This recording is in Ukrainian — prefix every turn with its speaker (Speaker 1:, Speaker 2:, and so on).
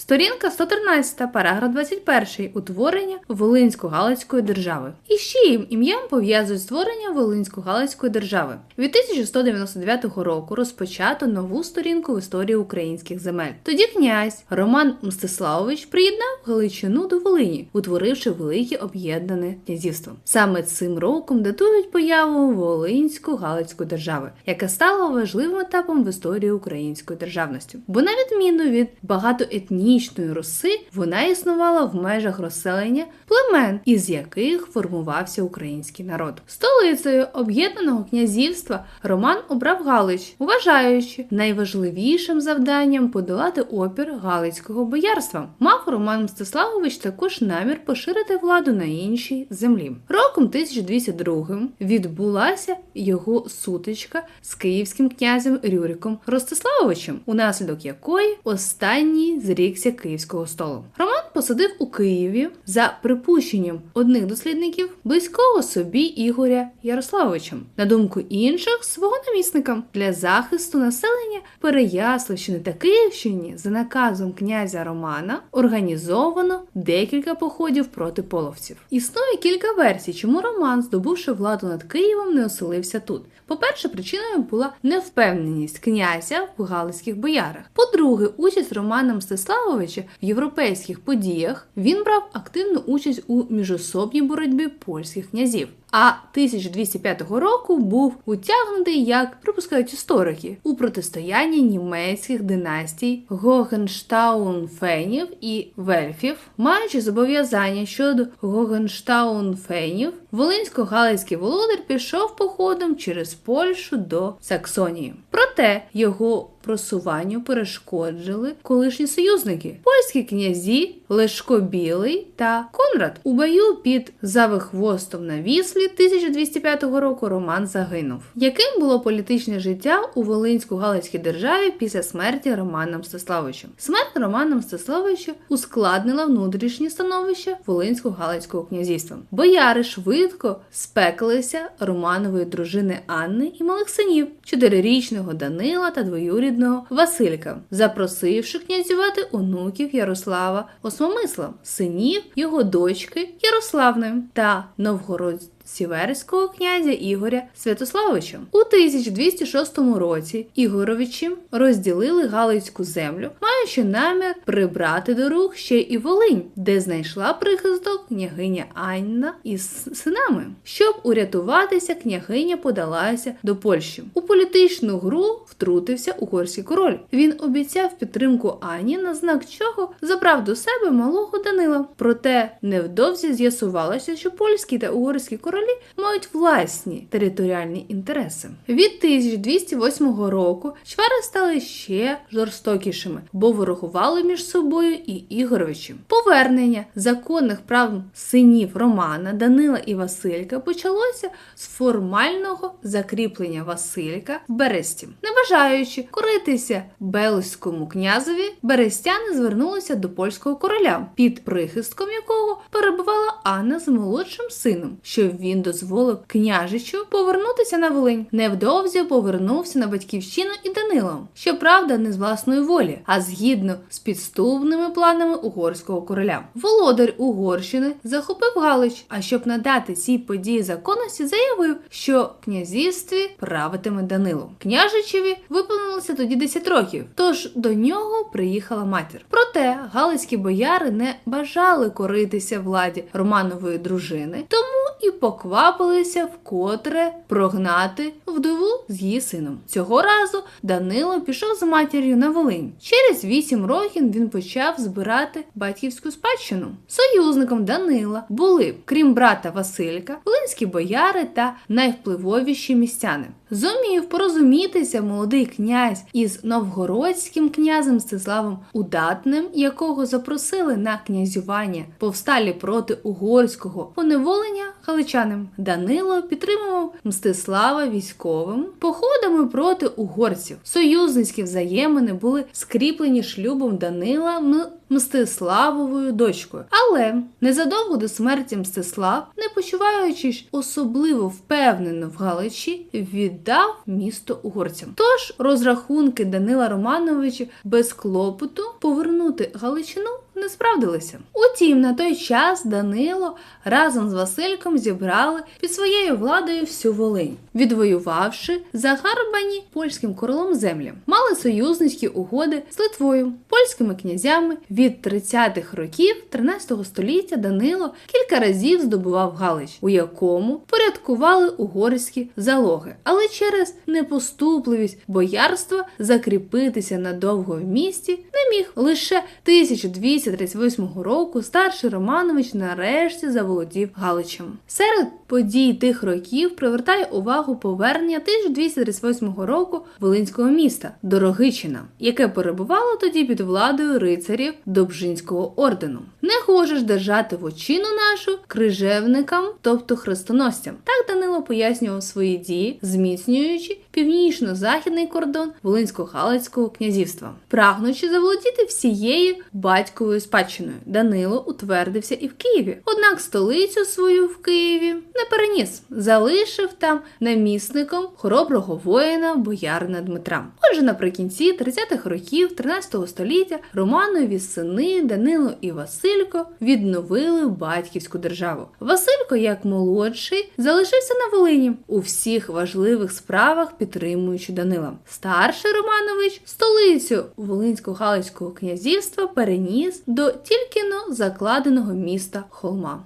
Speaker 1: Сторінка 113, параграф 21. Утворення Волинсько-Галицької держави. І ще їм ім'ям пов'язують створення Волинсько-Галицької держави. Від 1199 року розпочато нову сторінку в історії українських земель. Тоді князь Роман Мстиславович приєднав Галичину до Волині, утворивши велике об'єднане князівство. Саме цим роком датують появу Волинсько-Галицької держави, яка стала важливим етапом в історії української державності. Бо на відміну від багатоетнічної Руси, вона існувала в межах розселення племен, із яких формувався український народ. Столицею об'єднаного князівства Роман обрав Галич, вважаючи найважливішим завданням подолати опір Галицького боярства. Мав Роман Мстиславович також намір поширити владу на іншій землі. Роком 1202 відбулася його сутичка з київським князем Рюриком Ростиславовичем, унаслідок якої останній зрікся київського столу. Роман посадив у Києві за припущенням одних дослідників близького собі Ігоря Ярославовича, на думку інших свого намісника для захисту населення Переяславщини та Київщини за наказом князя Романа організовано декілька походів проти половців. Існує кілька версій, чому Роман, здобувши владу над Києвом, не оселився тут. По-перше, причиною була невпевненість князя в галицьких боярах. По-друге, участь Романа Мстиславовича в європейських подіях він брав активну участь у міжособній боротьбі польських князів. А 1205 року був утягнутий, як припускають історики, у протистоянні німецьких династій Гогенштаун-Фенів і Вельфів, маючи зобов'язання щодо Гогенштаун-Фенів, Волинсько-Галицький володар пішов походом через Польщу до Саксонії. Проте його просуванню перешкоджили колишні союзники польські князі Лешко Білий та Конрад. У бою під Завихвостом на Віслі 1205 року Роман загинув. Яким було політичне життя у Волинсько-Галицькій державі після смерті Романа Мстиславовича? Смерть Романа Мстиславовича ускладнила внутрішнє становище Волинсько-Галицького князівства. Бояри швидко спеклися Романової дружини Анни і малих синів, чотирирічного Данила та двоюрідного Василька, запросивши князювати онуків Ярослава Осмомисла, синів його дочки Ярославни та Новгород. Сіверського князя Ігоря Святославовича у 1206 році Ігоровичі розділили Галицьку землю, маючи намір прибрати до рук ще і Волинь, де знайшла прихисток княгиня Анна із синами. Щоб урятуватися, княгиня подалася до Польщі. У політичну гру втрутився угорський король. Він обіцяв підтримку Ані, на знак чого забрав до себе малого Данила. Проте невдовзі з'ясувалося, що польські та угорські королі мають власні територіальні інтереси. Від 1208 року чвари стали ще жорстокішими, бо ворогували між собою і Ігоровичі. Повернення законних прав синів Романа, Данила і Василька почалося з формального закріплення Василька в Бересті. Не бажаючи коритися Белоському князеві, берестяни звернулися до польського короля, під прихистком якого перебувала Анна з молодшим сином, щоб він дозволив княжичу повернутися на Волинь. Невдовзі повернувся на батьківщину і Данило. Щоправда, не з власної волі, а згідно з підступними планами угорського короля. Володар Угорщини захопив Галич. А щоб надати цій події законності, заявив, що князівстві правитиме Данило. Княжичеві виповнилося тоді 10 років, тож до нього приїхала матір. Проте галицькі бояри не бажали коритися владі Романової дружини, тому і поквапилися вкотре прогнати вдову з її сином. Цього разу Данило пішов з матір'ю на Волинь. Через вісім років він почав збирати батьківську спадщину. Союзником Данила були, крім брата Василька, волинські бояри та найвпливовіші містяни. Зумів порозумітися молодий князь із новгородським князем Мстиславом Удатним, якого запросили на князювання повсталі проти угорського поневолення галичанам. Данило підтримував Мстислава військовим походами проти угорців. Союзницькі взаємини були скріплені шлюбом Данила Мстиславовою дочкою. Але незадовго до смерті Мстислав, не почуваючись особливо впевнено в Галичі, від віддав місто угорцям. Тож розрахунки Данила Романовича без клопоту повернути Галичину не справдилися. Утім, на той час Данило разом з Васильком зібрали під своєю владою всю Волинь, відвоювавши загарбані польським королем землі. Мали союзницькі угоди з Литвою, польськими князями від 30-х років 13 століття Данило кілька разів здобував Галич, у якому порядкували угорські залоги, але через непоступливість боярства закріпитися надовго в місті не міг. Лише 1238 року старший Романович нарешті заволодів Галичем. Серед подій тих років привертає увагу повернення 1238 року Волинського міста Дорогичина, яке перебувало тоді під владою рицарів Добжинського ордену. Не хочеш держати вочину нашу крижевникам, тобто хрестоносцям. Так Данило пояснював свої дії, зміцнюючи північно-західний кордон Волинсько-Галицького князівства, прагнучи заволодіти всією батьковою спадщиною. Данило утвердився і в Києві. Однак столицю свою в Києві не переніс, залишив там намісником хороброго воїна боярина Дмитра. Отже, наприкінці 30-х років 13 століття Романові сини Данило і Василько відновили батьківську державу. Василько, як молодший, залишився на Волині у всіх важливих справах, підтримуючи Данила. Старший Романович столицю Волинсько-Галицького князівства переніс до тільки но закладеного міста Холма.